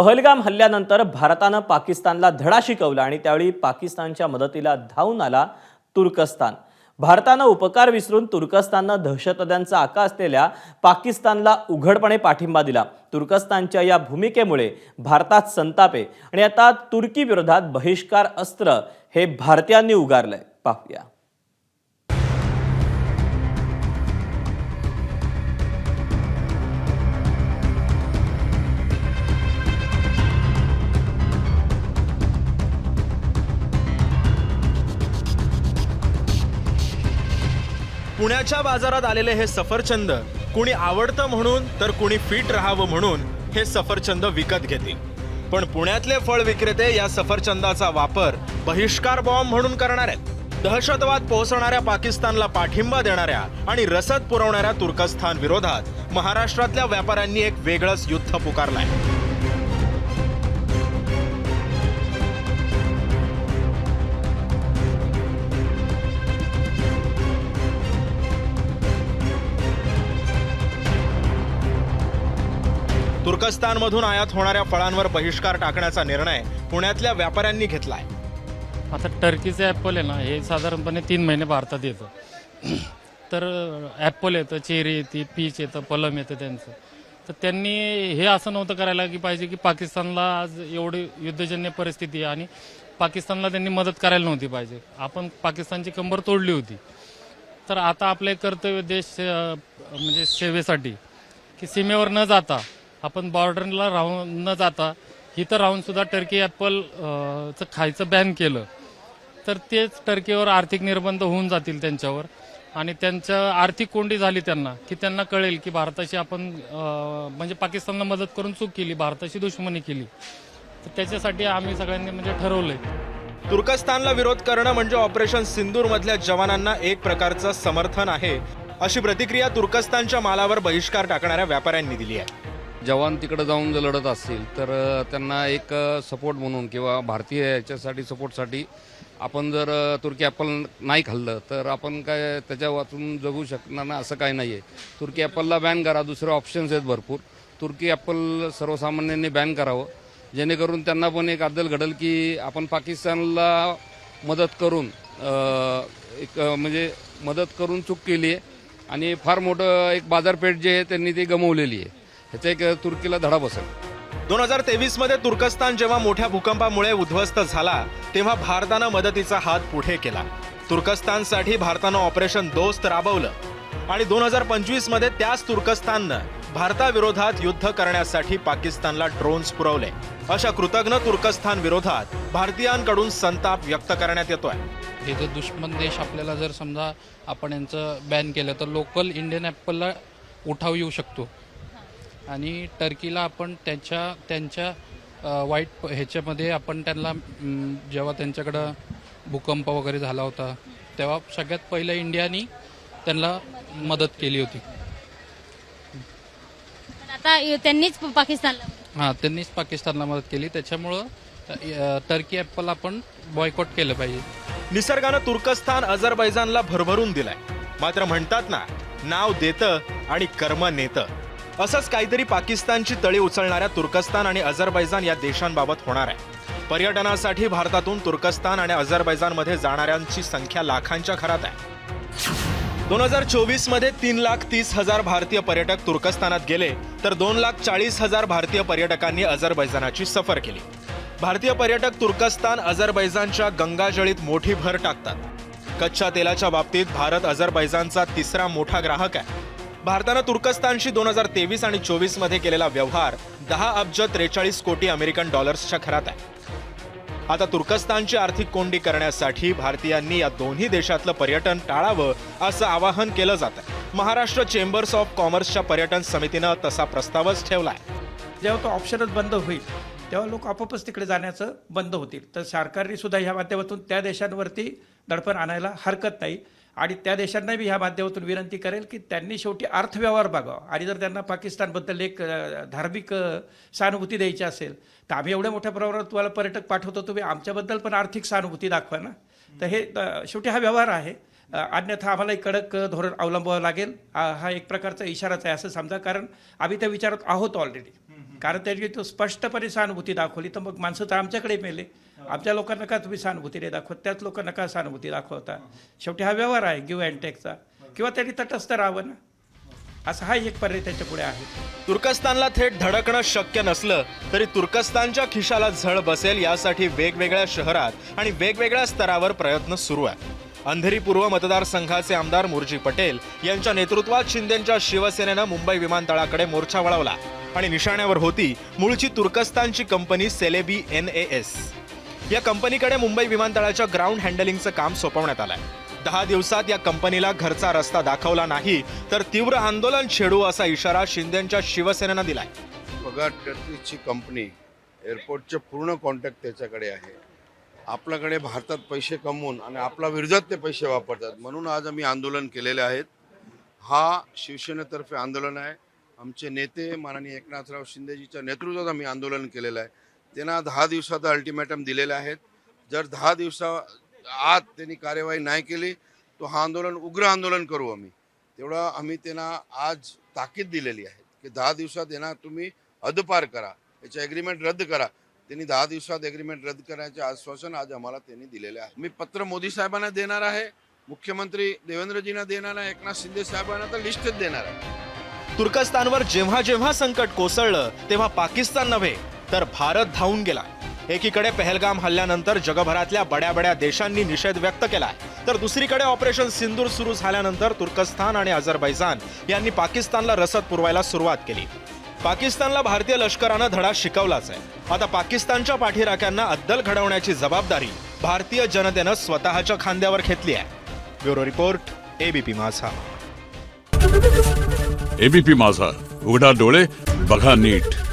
पहलगाम हल्ल्यानंतर भारतानं पाकिस्तानला धडा शिकवला आणि त्यावेळी पाकिस्तानच्या मदतीला धावून आला तुर्कस्तान. भारतानं उपकार विसरून तुर्कस्ताननं दहशतवाद्यांचा आका असलेल्या पाकिस्तानला उघडपणे पाठिंबा दिला. तुर्कस्तानच्या या भूमिकेमुळे भारतात संताप आहे आणि आता तुर्की विरोधात बहिष्कार अस्त्र हे भारतीयांनी उगारलंय. पाहूया. पुण्याच्या बाजारात आलेले हे सफरचंद कुणी आवडतं म्हणून तर कुणी फिट राहावं म्हणून हे सफरचंद विकत घेतील. पण पुण्यातले फळ विक्रेते या सफरचंदाचा वापर बहिष्कार बॉम्ब म्हणून करणार आहेत. दहशतवाद पोहोचणाऱ्या पाकिस्तानला पाठिंबा देणाऱ्या आणि रसद पुरवणाऱ्या तुर्कस्थान विरोधात महाराष्ट्रातल्या व्यापाऱ्यांनी एक वेगळंच युद्ध पुकारलंय. तुर्कस्तानमधून आयात होणाऱ्या फळांवर बहिष्कार टाकण्याचा निर्णय पुण्यातल्या व्यापाऱ्यांनी घेतलाय. आता टर्कीचं ॲपल आहे ना हे साधारणपणे तीन महिने भारतात येतं. तर ॲपल येतं चेरी येते पीच येतं पलम येतं त्यांचं. तर त्यांनी हे असं नव्हतं करायला की पाहिजे की पाकिस्तानला आज एवढी युद्धजन्य परिस्थिती आहे आणि पाकिस्तानला त्यांनी मदत करायला नव्हती पाहिजे. आपण पाकिस्तानची कंबर तोडली होती. तर आता आपले कर्तव्य देश म्हणजे सेवेसाठी की सीमेवर न जाता आपण बॉर्डरला राहून न जाता इथं राहून सुद्धा टर्की ॲपल चं खायचं बॅन केलं. तर तेच टर्कीवर आर्थिक निर्बंध होऊन जातील त्यांच्यावर. आणि त्यांच्या आर्थिक कोंडी झाली त्यांना की त्यांना कळेल की भारताची आपण म्हणजे पाकिस्तानला मदत करून चूक केली भारताची दुश्मनी केली. तर त्याच्यासाठी आम्ही सगळ्यांनी म्हणजे ठरवलंय. तुर्कस्तानला विरोध करणं म्हणजे ऑपरेशन सिंदूर मधल्या जवानांना एक प्रकारचं समर्थन आहे अशी प्रतिक्रिया तुर्कस्तानच्या मालावर बहिष्कार टाकणाऱ्या व्यापाऱ्यांनी दिली आहे. जवान तिकडे जाऊन जर लढत असतील तर त्यांना एक सपोर्ट म्हणून किंवा भारतीय याच्यासाठी सपोर्टसाठी आपण जर तुर्की ॲपल नाही खाल्लं तर आपण काय त्याच्या वाचून जगू शकणार ना असं काही नाही आहे तुर्की ॲपलला बॅन करा दुसरे ऑप्शन्स आहेत भरपूर. तुर्की ॲपल सर्वसामान्यांनी बॅन करावं. जेणेकरून त्यांना पण एक अद्दल घडल की आपण पाकिस्तानला मदत करून एक म्हणजे मदत करून चूक केली आहे आणि फार मोठं एक बाजारपेठ जे आहे त्यांनी ती गमवलेली आहे ह्याचा एक तुर्कीला धडा बसेल. दोन हजार तेवीसमध्ये तुर्कस्तान जेव्हा मोठ्या भूकंपामुळे उद्ध्वस्त झाला तेव्हा भारतानं मदतीचा हात पुढे केला. तुर्कस्तानसाठी भारतानं ऑपरेशन दोस्त राबवलं. आणि दोन हजार पंचवीसमध्ये त्याच तुर्कस्ताननं भारताविरोधात युद्ध करण्यासाठी पाकिस्तानला ड्रोन्स पुरवले. अशा कृतज्ञ तुर्कस्तान विरोधात भारतीयांकडून संताप व्यक्त करण्यात येतोय. हे जर दुश्मन देश आपल्याला जर समजा आपण यांचं बॅन केलं तर लोकल इंडियन ॲपलला उठाव येऊ शकतो. आणि टर्कीला आपण त्याच्या त्यांच्या वाईट ह्याच्यामध्ये आपण त्यांना जेव्हा त्यांच्याकडं भूकंप वगैरे झाला होता तेव्हा सगळ्यात पहिलं इंडियानी त्यांना मदत केली होती. आता त्यांनीच पाकिस्तानला हां त्यांनीच पाकिस्तानला मदत केली. त्याच्यामुळं टर्की ॲपल आपण बॉयकॉट केलं पाहिजे. निसर्गानं तुर्कस्तान अझरबैजानला भरभरून दिलाय. मात्र म्हणतात ना नाव देतं आणि कर्म नेतं. असंच काहीतरी पाकिस्तानची तळी उचलणाऱ्या तुर्कस्तान आणि अझरबैजान या देशांबाबत होणार आहे. पर्यटनासाठी भारतातून तुर्कस्तान आणि अझरबैजानमध्ये जाणाऱ्यांची संख्या लाखांच्या घरात आहे. दोन हजार चोवीसमध्ये तीन लाख तीस हजार भारतीय पर्यटक तुर्कस्तानात गेले तर दोन लाख चाळीस हजार भारतीय पर्यटकांनी अझरबैजानाची सफर केली. भारतीय पर्यटक तुर्कस्तान अझरबैजानच्या गंगाजळीत मोठी भर टाकतात. कच्च्या तेलाच्या बाबतीत भारत अझरबैजानचा तिसरा मोठा ग्राहक आहे. भारतानं तुर्कस्तानशी दोन हजार तेवीस आणि चोवीसमध्ये केलेला व्यवहार दहा अब्ज त्रेचाळीस कोटी अमेरिकन डॉलर्सच्या घरात आहे. आता तुर्कस्तानची आर्थिक कोंडी करण्यासाठी भारतीयांनी या दोन्ही देशातलं पर्यटन टाळावं असं आवाहन केलं जातं महाराष्ट्र चेंबर्स ऑफ कॉमर्सच्या पर्यटन समितीनं तसा प्रस्तावच ठेवला आहे. जेव्हा तो ऑप्शनच बंद होईल तेव्हा लोक आपोआपच तिकडे जाण्याचं बंद होतील. तर सरकारने सुद्धा ह्या माध्यमातून त्या देशांवरती दडपण आणायला हरकत नाही. आणि त्या देशांना बी ह्या माध्यमातून विनंती करेल की त्यांनी शेवटी अर्थव्यवहार बघावा. आणि जर त्यांना पाकिस्तानबद्दल एक धार्मिक सहानुभूती द्यायची असेल तर आम्ही एवढ्या मोठ्या प्रमाणात तुम्हाला पर्यटक पाठवतो तुम्ही आमच्याबद्दल पण आर्थिक सहानुभूती दाखवा ना. तर हे शेवटी हा व्यवहार आहे. अन्यथा आम्हालाही कडक धोरण अवलंबावं लागेल. हा एक प्रकारचा इशाराच आहे असं समजा कारण आम्ही त्या विचारात आहोत ऑलरेडी कारण त्याची तो स्पष्टपणे सहानुभूती दाखवली तर मग माणसं तर आमच्याकडे मेले. आमच्या लोकांना का तुम्ही सहानुभूती नाही दाखवत? त्याच लोकांना का सहानुभूती दाखवता? शेवटी हा व्यवहार आहे गिव्ह अँड टेकचा किंवा त्यांनी तटस्थ राहावं ना? असा हा एक पर्याय त्याच्या पुढे आहे. तुर्कस्तानला थेट धडकणं शक्य नसलं तरी तुर्कस्तानच्या खिशाला झळ बसेल यासाठी वेगवेगळ्या शहरात आणि वेगवेगळ्या स्तरावर प्रयत्न सुरू आहे अंधेरी पूर्व मतदारसंघाचे आमदार मुरजी पटेल यांच्या नेतृत्वात शिंदेच्या शिवसेनेनं मुंबई विमानतळाकडे मोर्चा वळवला आणि निशाण्यावर होती मूळची तुर्कस्तानची company Celebi N A S. या कंपनीकडे मुंबई विमानतळाच्या ग्राउंड हँडलिंगचं काम सोपवण्यात आलंय. दहा दिवसात या कंपनीला घरचा रस्ता दाखवला नाही तर तीव्र आंदोलन छेडू असा इशारा शिंदेच्या शिवसेनेनं दिलाय. बघा कंपनी एअरपोर्टचे पूर्ण कॉन्टॅक्ट त्याच्याकडे आहे. आपल्याकडे भारतात पैसे कमवून आणि आपला विरोधात ते पैसे वापरतात. म्हणून आज आम्ही आंदोलन केलेले आहेत. हा शिवसेनेतर्फे आंदोलन आहे. आमचे नेते माननीय एकनाथराव शिंदेजीच्या नेतृत्वात आम्ही आंदोलन केलेलं आहे. त्यांना दहा दिवसाचा अल्टिमेटम दिलेले आहेत. जर दहा दिवसा आत त्यांनी कार्यवाही नाही केली तो हा आंदोलन उग्र आंदोलन करू आम्ही. तेवढं आम्ही त्यांना आज ताकीद दिलेली आहे की दहा दिवसात यांना तुम्ही हदपार करा. याचे ॲग्रीमेंट रद्द करा. त्यांनी दहा दिवसात एग्रीमेंट रद्द करण्याचे आश्वासन आज आम्हाला त्यांनी दिलेले आहे. मी पत्र मोदी साहेबांना देणार आहे मुख्यमंत्री देवेंद्रजींना देणार आहे एकनाथ शिंदे साहेबांना तर लिस्टच देणार आहे. तुर्कस्तानवर जेव्हा जेव्हा संकट कोसळलं तेव्हा पाकिस्तान नव्हे तर भारत धावून गेला. एकीकडे पहलगाम हल्ल्यानंतर जगभरातल्या बड्या बड्या देशांनी निषेध व्यक्त केलाय तर दुसरीकडे ऑपरेशन सिंदूर सुरू झाल्यानंतर तुर्कस्तान आणि अझरबैजान यांनी पाकिस्तानला रसद पुरवायला सुरुवात केली. पाकिस्तानला भारतीय लष्करानं धडा शिकवलाच आहे. आता पाकिस्तानच्या पाठीराख्यांना अद्दल घडवण्याची जबाबदारी भारतीय जनतेनं स्वतःच्या खांद्यावर घेतली आहे. Bureau report ABP Majha. ABP Majha. उघडा डोळे बघा नीट.